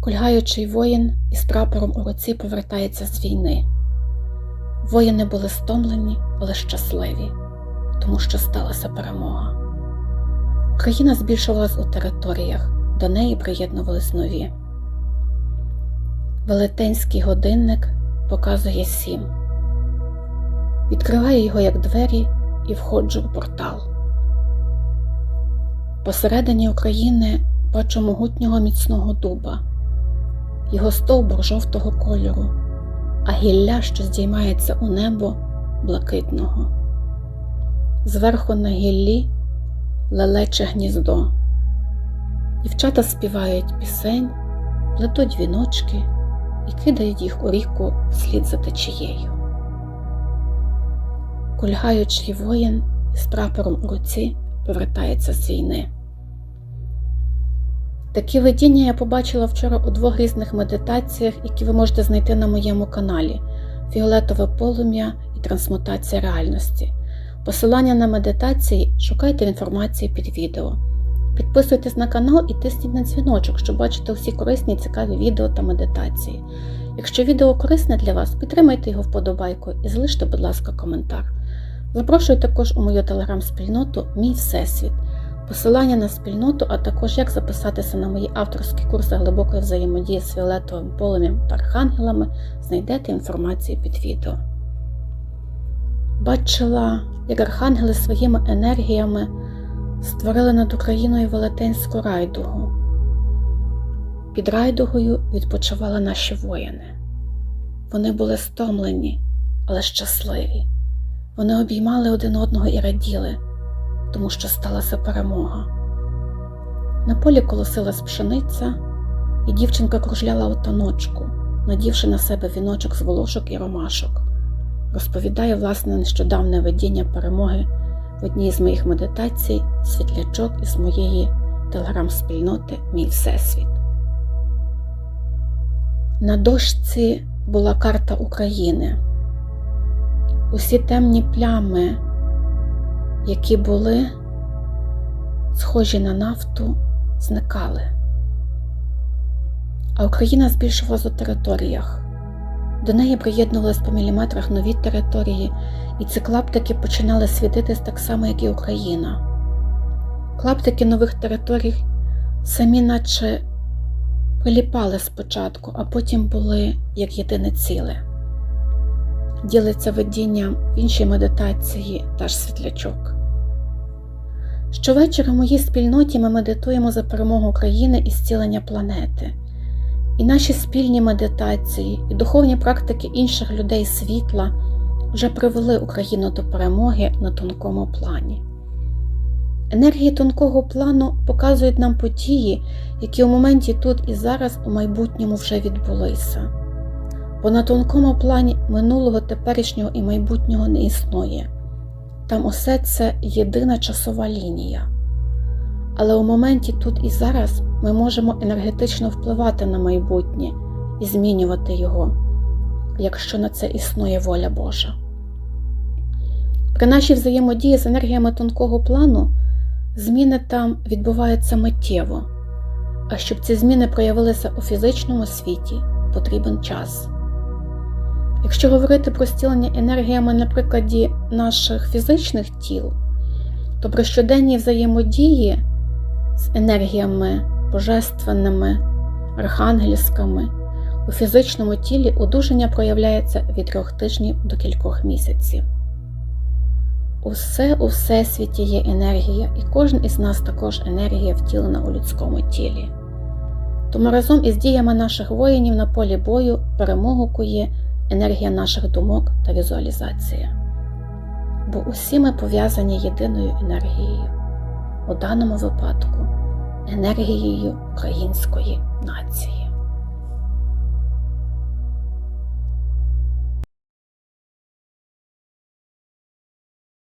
Кульгаючий воїн із прапором у руці повертається з війни. Воїни були стомлені, але щасливі, тому що сталася перемога. Україна збільшувалась у територіях, до неї приєднувались нові. Велетенський годинник показує сім. Відкриваю його як двері і входжу в портал. Посередині України бачу могутнього міцного дуба, його стовбур жовтого кольору, а гілля, що здіймається у небо блакитного. Зверху на гіллі лелече гніздо. Дівчата співають пісень, плетуть віночки і кидають їх у ріку вслід за течією. Кульгаючий воїн із прапором у руці повертається з війни. Такі видіння я побачила вчора у двох різних медитаціях, які ви можете знайти на моєму каналі: Фіолетове полум'я і трансмутація реальності. Посилання на медитації шукайте інформації під відео. Підписуйтесь на канал і тисніть на дзвіночок, щоб бачити всі корисні і цікаві відео та медитації. Якщо відео корисне для вас, підтримайте його вподобайкою і залиште, будь ласка, коментар. Запрошую також у мою телеграм-спільноту Мій Всесвіт. Посилання на спільноту, а також як записатися на мої авторські курси глибокої взаємодії з фіолетовим полум'ям та архангелами, знайдете інформацію під відео. Бачила, як архангели своїми енергіями створили над Україною велетенську райдугу. Під райдугою відпочивали наші воїни. Вони були стомлені, але щасливі. Вони обіймали один одного і раділи, тому що сталася перемога. На полі колосилась пшениця, і дівчинка кружляла у таночку, надівши на себе віночок з волошок і ромашок. Розповідає власне нещодавне видіння перемоги в одній з моїх медитацій світлячок із моєї телеграм-спільноти Мій Всесвіт. На дошці була карта України. Усі темні плями, які були схожі на нафту, зникали. А Україна збільшувалася у територіях. До неї приєднувались по міліметрах нові території, і ці клаптики починали світитись так само, як і Україна. Клаптики нових територій самі наче приліпали спочатку, а потім були як єдине ціле. Ділиться видінням в іншій медитації та ж світлячок. Щовечора в моїй спільноті ми медитуємо за перемогу України і зцілення планети. І наші спільні медитації і духовні практики інших людей світла вже привели Україну до перемоги на тонкому плані. Енергії тонкого плану показують нам події, які у моменті тут і зараз у майбутньому вже відбулися. Бо на тонкому плані минулого, теперішнього і майбутнього не існує. Там усе це єдина часова лінія. Але у моменті тут і зараз ми можемо енергетично впливати на майбутнє і змінювати його, якщо на це існує воля Божа. При нашій взаємодії з енергіями тонкого плану зміни там відбуваються миттєво, а щоб ці зміни проявилися у фізичному світі, потрібен час. Якщо говорити про стілення енергіями на прикладі наших фізичних тіл, то при щоденній взаємодії з енергіями божественними, архангельськими, у фізичному тілі одужання проявляється від трьох тижнів до кількох місяців. Усе у всесвіті є енергія, і кожен із нас також енергія втілена у людському тілі. Тому разом із діями наших воїнів на полі бою перемогу кує енергія наших думок та візуалізація. Бо усі ми пов'язані єдиною енергією, у даному випадку енергією української нації.